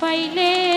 ไปเล่